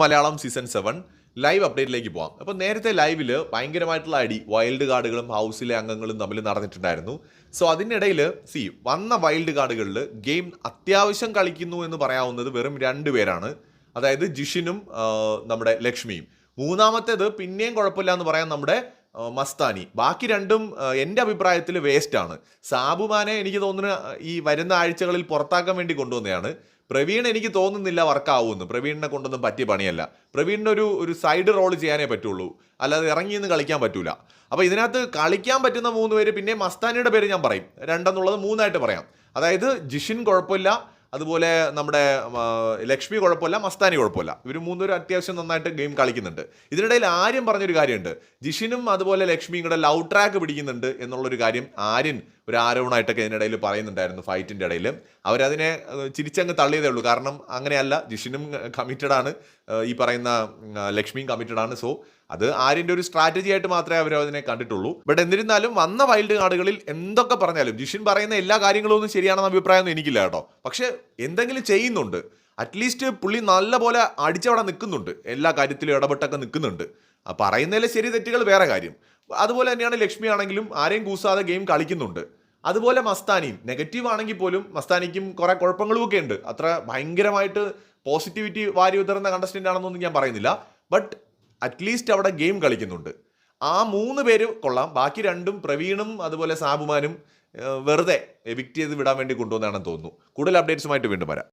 Malayalam season seven live അപ്ഡേറ്റിലേക്ക് പോവാം. അപ്പോൾ നേരത്തെ ലൈവിൽ ഭയങ്കരമായിട്ടുള്ള അടി വൈൽഡ് കാർഡുകളും ഹൗസിലെ അംഗങ്ങളും തമ്മിൽ നടന്നിട്ടുണ്ടായിരുന്നു. സോ അതിനിടയിൽ സി വന്ന വൈൽഡ് കാർഡുകളിൽ ഗെയിം അത്യാവശ്യം കളിക്കുന്നു എന്ന് പറയാവുന്നത് വെറും രണ്ട് പേരാണ്. അതായത് ജിഷിനും നമ്മുടെ ലക്ഷ്മിയും. മൂന്നാമത്തേത് പിന്നെയും കുഴപ്പമില്ല എന്ന് പറയാൻ നമ്മുടെ മസ്താനി. ബാക്കി രണ്ടും എന്റെ അഭിപ്രായത്തിൽ വേസ്റ്റാണ് സാബുമാനെ എനിക്ക് തോന്നുന്നു ഈ വരുന്ന ആഴ്ചകളിൽ പുറത്താക്കാൻ വേണ്ടി കൊണ്ടുവന്നതാണ്. പ്രവീൺ എനിക്ക് തോന്നുന്നില്ല വർക്കാവുമെന്ന്. പ്രവീണിനെ കൊണ്ടൊന്നും പറ്റിയ പണിയല്ല. പ്രവീണിന് ഒരു ഒരു സൈഡ് റോൾ ചെയ്യാനേ പറ്റുള്ളൂ. അല്ലാതെ ഇറങ്ങി നിന്ന് കളിക്കാൻ പറ്റൂല. അപ്പോൾ ഇതിനകത്ത് കളിക്കാൻ പറ്റുന്ന മൂന്ന് പേര് പിന്നെ മസ്താനിയുടെ പേര് ഞാൻ പറയും. രണ്ടെന്നുള്ളത് മൂന്നായിട്ട് പറയാം. അതായത് ജിഷിൻ കുഴപ്പമില്ല. അതുപോലെ നമ്മുടെ ലക്ഷ്മി കുഴപ്പമില്ല മസ്താനി കുഴപ്പമില്ല. ഇവർ മൂന്നുപേരും അത്യാവശ്യം നന്നായിട്ട് ഗെയിം കളിക്കുന്നുണ്ട്. ഇതിനിടയിൽ ആര്യം പറഞ്ഞൊരു കാര്യമുണ്ട്. ജിഷിനും അതുപോലെ ലക്ഷ്മിയും കൂടെ ലവ് ട്രാക്ക് പിടിക്കുന്നുണ്ട് എന്നുള്ളൊരു കാര്യം ആര്യൻ ഒരു ആരോപണമായിട്ടൊക്കെ ഇതിനിടയിൽ പറയുന്നുണ്ടായിരുന്നു ഫൈറ്റിന്റെ ഇടയിൽ. അവരതിനെ ചിരിച്ചങ്ങ് തള്ളിയതേ ഉള്ളൂ. കാരണം അങ്ങനെയല്ല ജിഷിനും കമ്മിറ്റഡ് ആണ്. ഈ പറയുന്ന ലക്ഷ്മിയും കമ്മിറ്റഡ് ആണ്. സോ അത് ആര്യന്റെ ഒരു സ്ട്രാറ്റജി ആയിട്ട് മാത്രമേ അവർ അതിനെ കണ്ടിട്ടുള്ളൂ. ബട്ട് എന്നിരുന്നാലും വന്ന വൈൽഡ് കാർഡുകളിൽ എന്തൊക്കെ പറഞ്ഞാലും ജിഷിൻ പറയുന്ന എല്ലാ കാര്യങ്ങളും ഒന്നും ശരിയാണെന്ന അഭിപ്രായമൊന്നും എനിക്കില്ല കേട്ടോ. പക്ഷേ എന്തെങ്കിലും ചെയ്യുന്നുണ്ട്. അറ്റ്ലീസ്റ്റ് പുള്ളി നല്ലപോലെ അടിച്ചവിടെ നിൽക്കുന്നുണ്ട്. എല്ലാ കാര്യത്തിലും ഇടപെട്ടൊക്കെ നിൽക്കുന്നുണ്ട്. പറയുന്നതിലെ ശരി തെറ്റുകൾ വേറെ കാര്യം. അതുപോലെ തന്നെയാണ് ലക്ഷ്മി ആണെങ്കിലും ആരെയും കൂസാതെ ഗെയിം കളിക്കുന്നുണ്ട്. അതുപോലെ മസ്താനിയും. നെഗറ്റീവ് ആണെങ്കിൽ പോലും മസ്താനിക്കും കുറെ കുഴപ്പങ്ങളും ഒക്കെ ഉണ്ട്. അത്ര ഭയങ്കരമായിട്ട് പോസിറ്റിവിറ്റി വാരി ഉതർന്ന കണ്ടസ്റ്റന്റ് ആണെന്നൊന്നും ഞാൻ പറയുന്നില്ല. ബട്ട് അറ്റ്ലീസ്റ്റ് അവിടെ ഗെയിം കളിക്കുന്നുണ്ട്. ആ മൂന്ന് പേര് കൊള്ളാം. ബാക്കി രണ്ടും പ്രവീണും അതുപോലെ സാബുമാനും വെറുതെ എവിക്റ്റ് ചെയ്ത് വിടാൻ വേണ്ടി കൊണ്ടുവന്നാണെന്ന് തോന്നുന്നു. കൂടുതൽ അപ്ഡേറ്റ്സുമായിട്ട് വീണ്ടും വരാം.